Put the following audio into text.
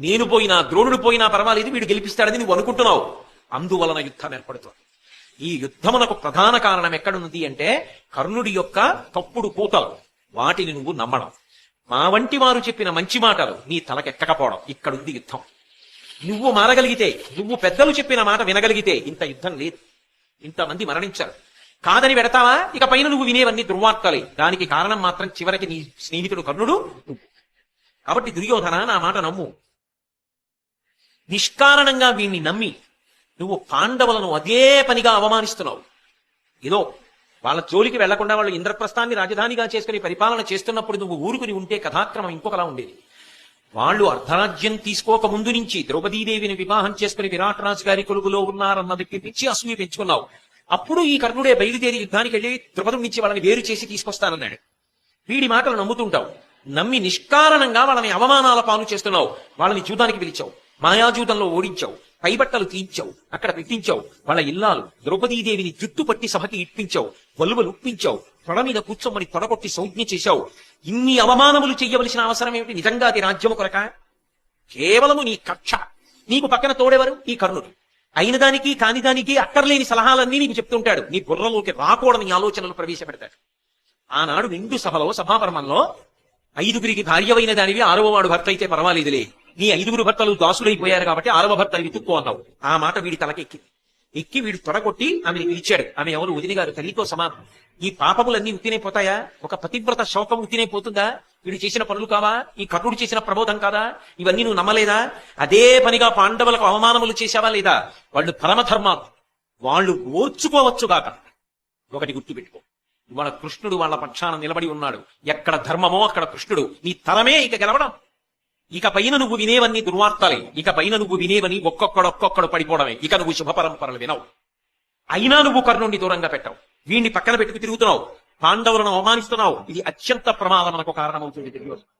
నేను పోయినా ద్రోణుడు పోయినా పర్వాలేదు వీడు గెలిపిస్తాడని నువ్వు అనుకుంటున్నావు. అందువలన యుద్ధం ఏర్పడుతుంది. ఈ యుద్ధమునకు ప్రధాన కారణం ఎక్కడున్నది అంటే కర్ణుడి యొక్క తప్పుడు కూతలు. వాటిని నువ్వు నమ్మడం. మా వంటి వారు చెప్పిన మంచి మాటలు నీ తలకెక్కకపోవడం. ఇక్కడుంది యుద్ధం. నువ్వు మారగలిగితే నువ్వు పెద్దలు చెప్పిన మాట వినగలిగితే ఇంత యుద్ధం లేదు. ఇంతమంది మరణించారు. కాదని పెడతావా? ఇక పైన నువ్వు వినేవన్నీ దుర్వార్తలే. దానికి కారణం మాత్రం చివరికి నీ స్నేహితుడు కర్ణుడు నువ్వు. కాబట్టి దుర్యోధన నా మాట నమ్ము. నిష్కారణంగా వీణ్ణి నమ్మి నువ్వు పాండవులను అదే పనిగా అవమానిస్తున్నావు. ఏదో వాళ్ళ జోలికి వెళ్ళకుండా వాళ్ళు ఇంద్రప్రస్థాన్ని రాజధానిగా చేసుకుని పరిపాలన చేస్తున్నప్పుడు నువ్వు ఊరుకుని ఉంటే కథాక్రమం ఇంకొకలా ఉండేది. వాళ్ళు అర్ధరాజ్యం తీసుకోక ముందు నుంచి ద్రౌపదీదేవిని వివాహం చేసుకుని విరాట్ రాజు గారి కొలుగులో ఉన్నారన్న దగ్గర నుంచి అసూయ పెంచుకున్నావు. అప్పుడు ఈ కర్ణుడే బయలుదేరి యుద్ధానికి వెళ్ళి ద్రుపదం నుంచి వాళ్ళని వేరు చేసి తీసుకొస్తానన్నాడు. వీడి మాటలు నమ్ముతుంటావు. నమ్మి నిష్కారణంగా వాళ్ళని అవమానాల పాలు చేస్తున్నావు. వాళ్ళని చూడడానికి పిలిచావు. మాయాజూతంలో ఓడించావు పైబట్టలు తీయించావు అక్కడ పెట్టించావు వాళ్ళ ఇల్లాలు ద్రౌపదీదేవిని జుట్టు పట్టి సభకి ఇప్పించావు వలువలు ఉప్పించావు తొడ మీద కూర్చోమని తొడగొట్టి సౌజ్ఞ చేశావు. ఇన్ని అవమానములు చెయ్యవలసిన అవసరం ఏమిటి? నిజంగా అది రాజ్యము కొరక? కేవలము నీ కక్ష. నీకు పక్కన తోడెవరు? ఈ కర్ణుడు. అయిన దానికి కాని దానికి అక్కర్లేని సలహాలన్నీ నీకు చెప్తుంటాడు. నీ బుర్రలోకి రాకూడని ఆలోచనలు ప్రవేశపెడతాడు. ఆనాడు నిండు సభలో సభాపరమంలో ఐదుగురికి భార్యవైన దానివి ఆరవ వాడు భర్త అయితే పర్వాలేదులే. నీ ఐదుగురు భర్తలు దాసులైపోయారు కాబట్టి ఆరవ భర్త వెతుక్కో అన్నావు. ఆ మాట వీడి తలకెక్కింది ఎక్కి వీడు తొడగొట్టి ఆమెను పిలిచాడు. ఆమె ఎవరు? వదిలి గారు తల్లితో సమానం. ఈ పాపములన్నీ ఉత్తినే పోతాయా? ఒక పతివ్రత శోకం ఉత్తినే పోతుందా? వీడు చేసిన పనులు కావా? ఈ కర్ణుడు చేసిన ప్రబోధం కాదా? ఇవన్నీ నువ్వు నమ్మలేదా? అదే పనిగా పాండవులకు అవమానములు చేశావా లేదా? వాళ్ళు పరమధర్మాలు. వాళ్ళు ఓర్చుకోవచ్చుగాక ఒకటి గుర్తుపెట్టుకో. ఇవాళ కృష్ణుడు వాళ్ళ పక్షాన నిలబడి ఉన్నాడు. ఎక్కడ ధర్మమో అక్కడ కృష్ణుడు. నీ తరమే ఇక గెలవడం. ఇక పైన నువ్వు వినేవన్నీ దుర్వార్తలే. ఇక పైన నువ్వు వినేవని ఒక్కొక్కడు ఒక్కొక్కడు పడిపోవడమే. ఇక నువ్వు శుభ పరంపరలు వినవు. అయినా నువ్వు కర్ణుడిని దూరంగా పెట్టావు. వీడిని పక్కన పెట్టుకు తిరుగుతున్నావు. పాండవులను అవమానిస్తున్నావు. ఇది అత్యంత ప్రమాదం మనకు కారణమవుతుంది. తెలియదు